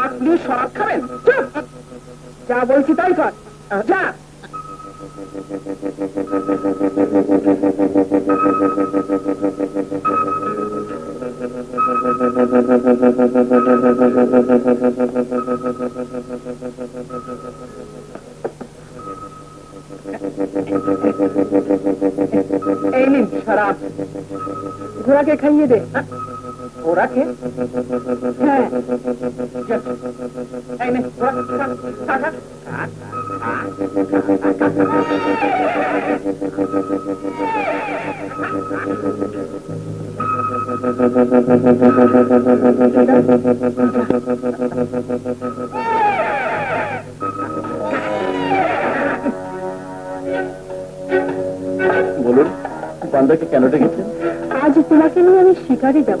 আপনি সব খাবেন! যা বলছি তাই কর। যা! এই নিন শরাব। ঘোড়াকে খাইয়ে দে হ্যাঁ। খা, খা, খা। বলুন বান্দাকে কেন ডেকেছেন? আজ তোমাকে নিয়ে আমি শিকারে যাব।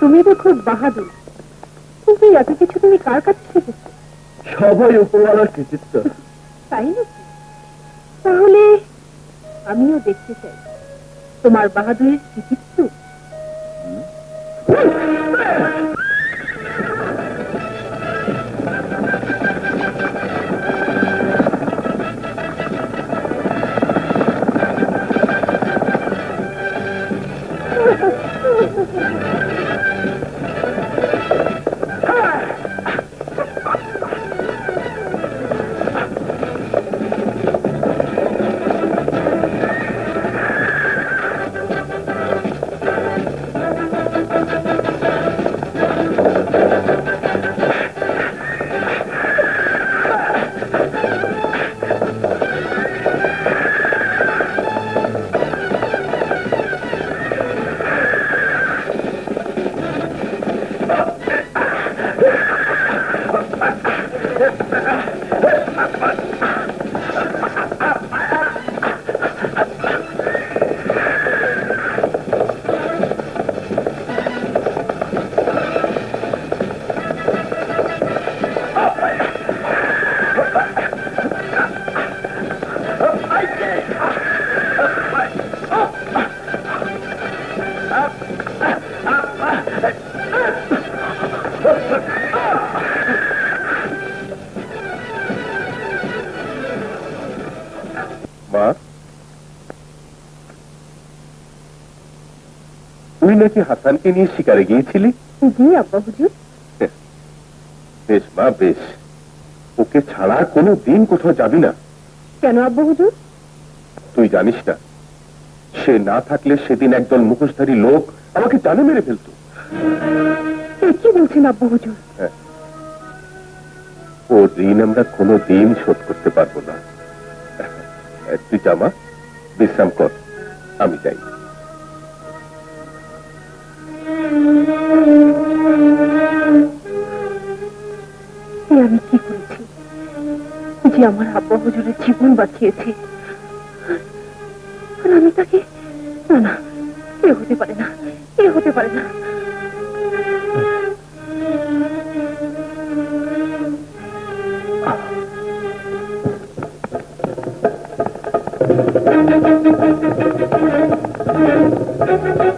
তুমি তো খুব বাহাদুর। কিন্তু এত কিছু তুমি কার কাছে শিখেছো সবাই উপহার কৃতিত্ব। তাই নাকি? তাহলে আমিও দেখতে চাই। তোমার বাহাদুরের কৃতিত্ব? মা তুই নাকি হাসানকে নিয়ে শিকারে গিয়েছিলি? জি আব্বা হুজুর বেশ মা বেশ। ওকে ছাড়া কোনো দিন কোথাও যাবি না। কেন আব্বা হুজুর তুই জানিস না সে না থাকলে সেদিন একদল মুখোশধারী লোক আমাকে জানে মেরে ফেলতো। কি বলছেন আব্বা হুজুর ও ঋণ আমরা কোনো দিন শোধ করতে পারব না। তুই জামা বিশ্রাম কর, আমি যাই। আমি কি করেছি? যে আমার আব্বা হুজুরের জীবন বাঁচিয়েছে। আমি তাকে না না, এ হতে পারে না, এ হতে পারে না। Thank you.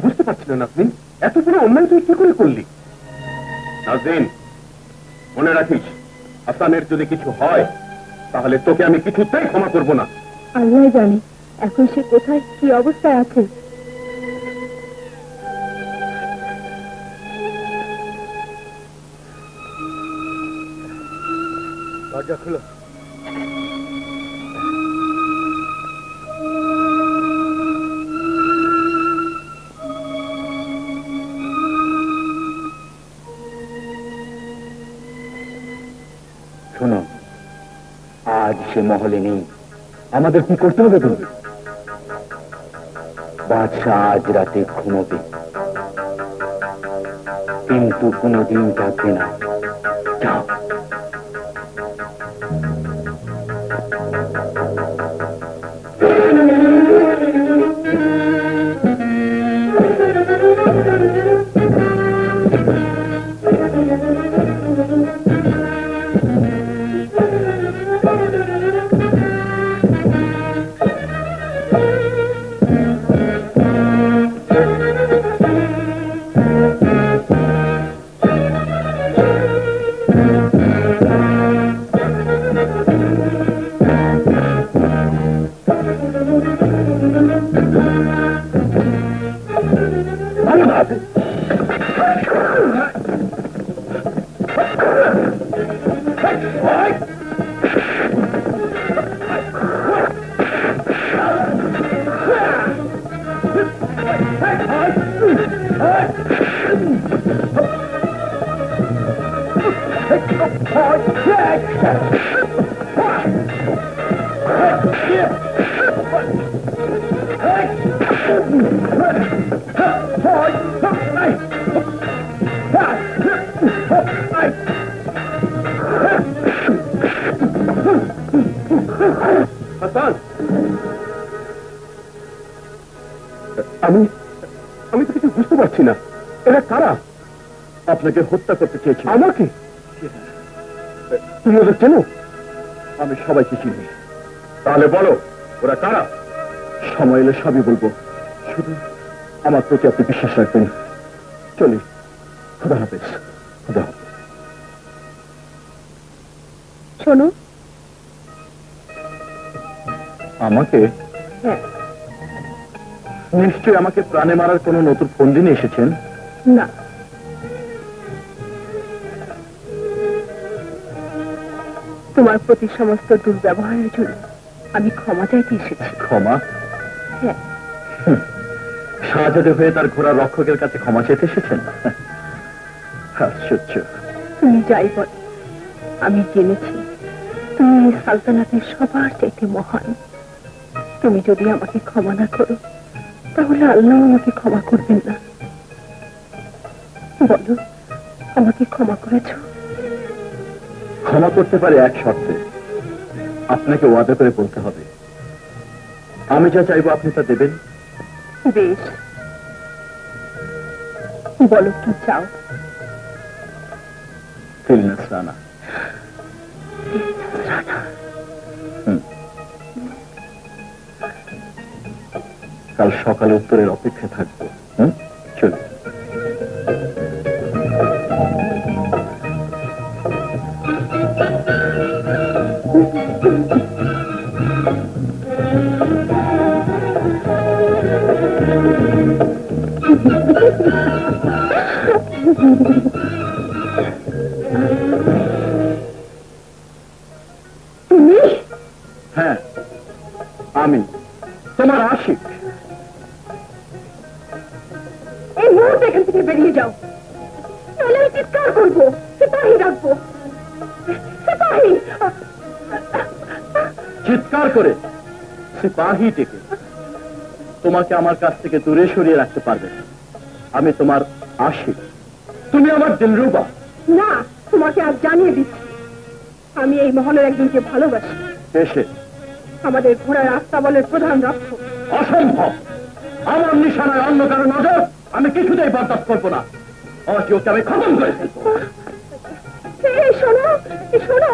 পারছি না নাজমিন এত বড় অন্যায় তুই কি করে করলি? নাজমিন মনে রাখিস হাসানের যদি কিছু হয় তাহলে তোকে আমি কিছুতেই ক্ষমা করব না। আল্লাহ জানে এখন সে কোথায় কি অবস্থায় আছে। দরজা খুলো। শোনো, আজ সে মহলে নেই। আমাদের কি করতে হবে তুমি বাদশাহ আজ রাতে ঘুমোবে। কিন্তু কোনোদিন ডাকবে না। যাও। হাসান আমি আমি তো কিছু বুঝতে পারছি না। এরা কারা? আপনাকে হত্যা করতে চেয়েছি। আমাকে? তুমি ওদের চেনো? আমি সবাইকে চিনি। তাহলে বলো ওরা কারা? সময় এলে সবই বলব। শুধু আমার প্রতি আপনি বিশ্বাস রাখবেন। চলি। খুদা হাফেজ। খুদা হাফেজ। শোনো। আমাকে? হ্যাঁ। নিশ্চয়ই আমাকে প্রাণে মারার কোনো নতুন ফন্দি নিয়ে এসেছেন? না। তোমার প্রতি সমস্ত দুর্ব্যবহারের জন্য আমি ক্ষমা চাইতে এসেছি। ক্ষমা? হ্যাঁ। শাহজাদে হয়ে তার ঘোড়া রক্ষকের কাছে ক্ষমা চাইতে এসেছেন? আশ্চর্য। তুমি যাই বল আমি জেনেছি তুমি সালতানাতের সবার চাইতে মহান। তুমি যদি আমাকে ক্ষমা না করো তাহলে আল্লাহ আমাকে ক্ষমা করবেন না। বলো আমাকে ক্ষমা করেছ? ক্ষমা করতে পারে এক শর্তে। আপনাকে ওয়াদা করে বলতে হবে। আমি যা চাইব আপনি তা দেবেন। বেশ। বলো কি চাও? ফিলনেস রানা। হুম। কাল সকালে উত্তরের অপেক্ষা থাকব। হুম? চলুন তুমি? হ্যাঁ আমি। তোমার আশিক। থেকে বেরিয়ে যাও। তাহলে আমি চিৎকার করব সিপাহী রাখব সিপাহী! চিৎকার করে? সিপাহী ডেকে? তোমাকে আমার কাছ থেকে দূরে সরিয়ে রাখতে পারবে। আমি তোমার আশিক। তুমি আমার দিলরুবা। না তোমাকে আজ জানিয়ে দিচ্ছি। আমি এই মহলের একজনকে ভালোবাসি। এসে? আমাদের ঘোড়ার আস্তাবলের প্রধান রক্ষক অসম্ভব! আমার নিশানায় অন্য কারও নজর? আমি কিছুতেই বরদাস্ত করব না। আজ ওকে আমি খতম করে শোনো এই শোনো।